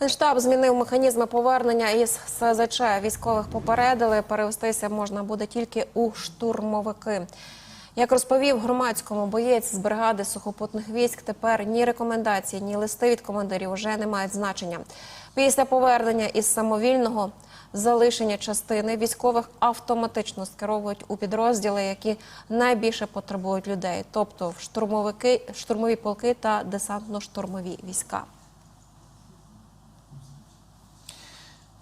Генштаб змінив механізми повернення із СЗЧ. Військових попередили, перевестися можна буде тільки у штурмовики. Як розповів громадському боєць з бригади сухопутних військ, тепер ні рекомендації, ні листи від командирів вже не мають значення. Після повернення із самовільного залишення частини військових автоматично скеровують у підрозділи, які найбільше потребують людей, тобто в штурмовики, штурмові полки та десантно-штурмові війська.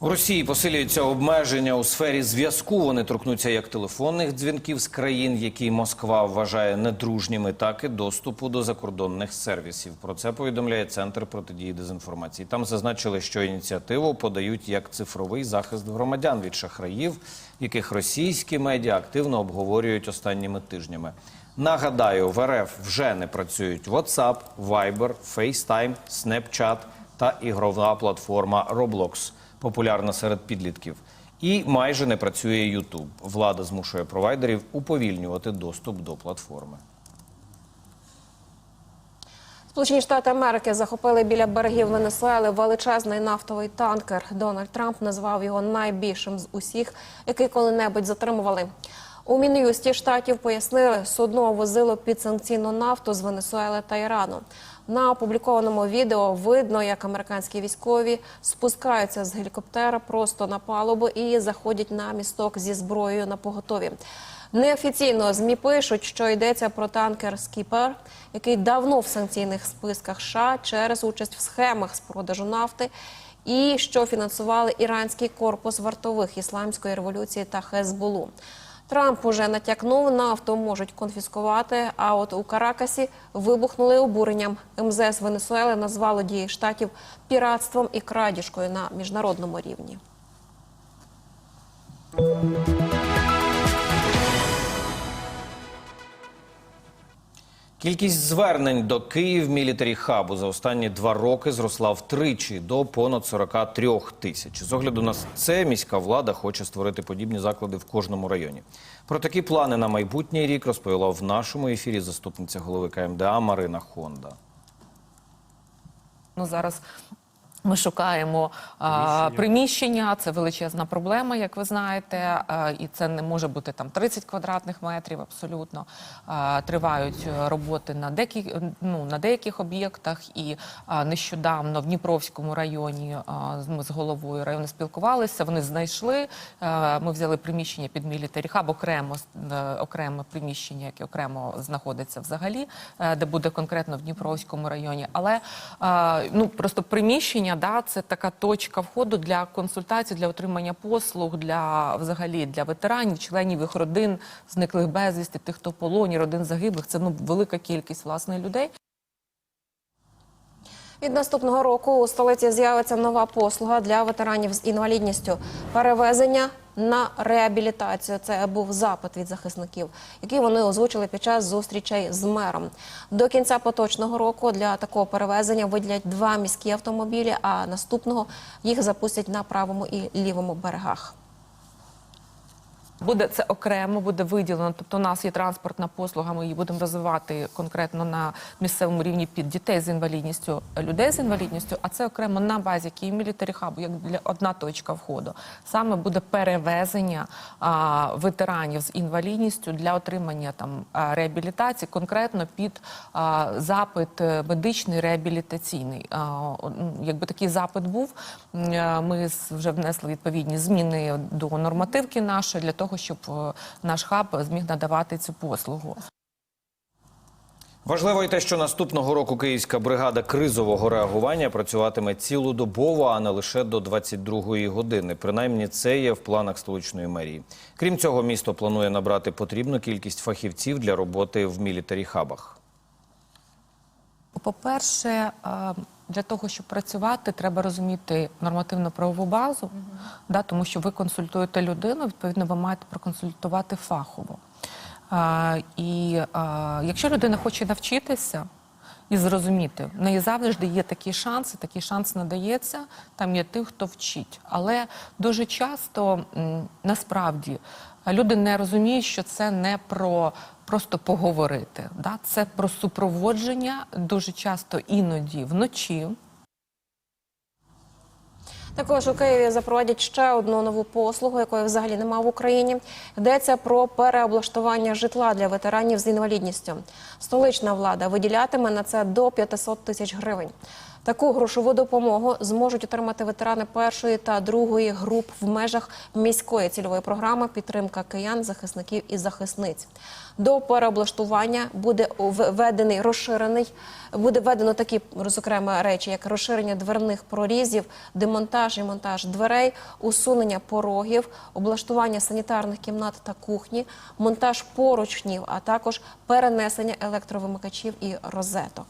У Росії посилюються обмеження у сфері зв'язку. Вони торкнуться як телефонних дзвінків з країн, які Москва вважає недружніми, так і доступу до закордонних сервісів. Про це повідомляє центр протидії дезінформації. Там зазначили, що ініціативу подають як цифровий захист громадян від шахраїв, яких російські медіа активно обговорюють останніми тижнями. Нагадаю, в РФ вже не працюють WhatsApp, Viber, FaceTime, Snapchat та ігрова платформа Roblox популярна серед підлітків. І майже не працює YouTube. Влада змушує провайдерів уповільнювати доступ до платформи. Сполучені Штати Америки захопили біля берегів Венесуели величезний нафтовий танкер. Дональд Трамп назвав його найбільшим з усіх, який коли-небудь затримували. У Мін'юсті штатів пояснили, судно возило підсанкційну нафту з Венесуели та Ірану. На опублікованому відео видно, як американські військові спускаються з гелікоптера просто на палубу і заходять на місток зі зброєю на поготові. Неофіційно змі пишуть, що йдеться про танкер Скіпер, який давно в санкційних списках США через участь в схемах з продажу нафти, і що фінансували іранський корпус вартових ісламської революції та Хезболу. Трамп уже натякнув, нафту можуть конфіскувати. А от у Каракасі вибухнули обуренням. МЗС Венесуели назвало дії штатів піратством і крадіжкою на міжнародному рівні. Кількість звернень до Київ Мілітарі Хабу за останні два роки зросла втричі до понад 43 тисяч. З огляду на це міська влада хоче створити подібні заклади в кожному районі. Про такі плани на майбутній рік розповіла в нашому ефірі заступниця голови КМДА Марина Хонда. Ну зараз. Ми шукаємо а, приміщення. Це величезна проблема, як ви знаєте, і це не може бути там 30 квадратних метрів. Абсолютно тривають роботи на деяких, ну, на деяких об'єктах. І нещодавно в Дніпровському районі ми з головою району спілкувалися. Вони знайшли. Ми взяли приміщення під мілітарі хаб, окремо е, окреме приміщення, яке окремо знаходиться взагалі, е, де буде конкретно в Дніпровському районі. Але е, ну просто приміщення, да, це така точка входу для консультацій, для отримання послуг, для взагалі для ветеранів, членів їх родин, зниклих безвісти, тих, хто в полоні, родин загиблих. Це ну велика кількість власне людей. Від наступного року у столиці з'явиться нова послуга для ветеранів з інвалідністю перевезення на реабілітацію. Це був запит від захисників, який вони озвучили під час зустрічей з мером. До кінця поточного року для такого перевезення виділять два міські автомобілі, а наступного їх запустять на правому і лівому берегах. Буде це окремо, буде виділено. Тобто, у нас є транспортна послуга. Ми її будемо розвивати конкретно на місцевому рівні під дітей з інвалідністю, людей з інвалідністю. А це окремо на базі Київ мілітарі хабу, як для одна точка входу. Саме буде перевезення а, ветеранів з інвалідністю для отримання там реабілітації, конкретно під а, запит е, медичний реабілітаційний. А, ну, якби такий запит був, е, ми вже внесли відповідні зміни до нормативки нашої для того, щоб е, наш хаб зміг надавати цю послугу. Важливо і те, що наступного року Київська бригада кризового реагування працюватиме цілодобово, а не лише до 22-ї години. Принаймні, це є в планах столичної мерії. Крім цього, місто планує набрати потрібну кількість фахівців для роботи в мілітарі хабах. По-перше, е, для того, щоб працювати, треба розуміти нормативно-правову базу, да, тому що ви консультуєте людину, відповідно, ви маєте проконсультувати фахово. І якщо людина хоче навчитися і зрозуміти, в неї завжди є такі шанси, такий шанс надається, там є тих, хто вчить. Але дуже часто насправді люди не розуміють, що це не про просто поговорити. Да? Це про супроводження дуже часто іноді вночі. Також у Києві запровадять ще одну нову послугу, якої взагалі немає в Україні. Йдеться про переоблаштування житла для ветеранів з інвалідністю. Столична влада виділятиме на це до 500 тисяч гривень. Таку грошову допомогу зможуть отримати ветерани першої та другої груп в межах міської цільової програми підтримка киян, захисників і захисниць. До переоблаштування буде введений розширений, буде введено такі зокрема речі, як розширення дверних прорізів, демонтаж і монтаж дверей, усунення порогів, облаштування санітарних кімнат та кухні, монтаж поручнів, а також перенесення електровимикачів і розеток.